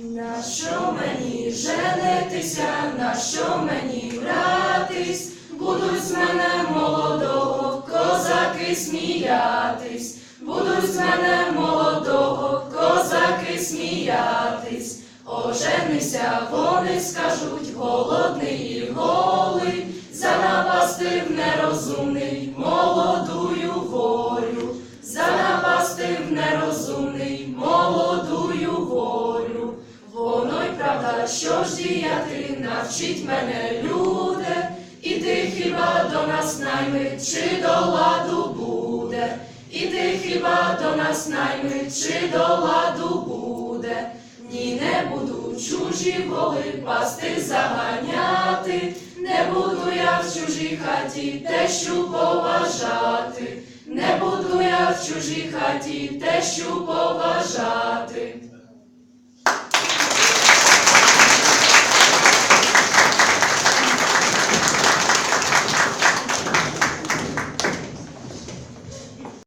На що мені женитися, на що мені братись, будуть з мене молодого козаки сміятись, будуть з мене молодого козаки сміятись. Оженися, вони скажуть, голодний і голий, занапастив нерозумний що ж діяти, навчить мене люди, іди хіба до нас найми, чи до ладу буде, іди хіба до нас найми, чи до ладу буде. Ні, не буду чужі воли пасти заганяти, не буду я в чужій хаті тещу поважати, не буду я в чужій хаті тещу поважати.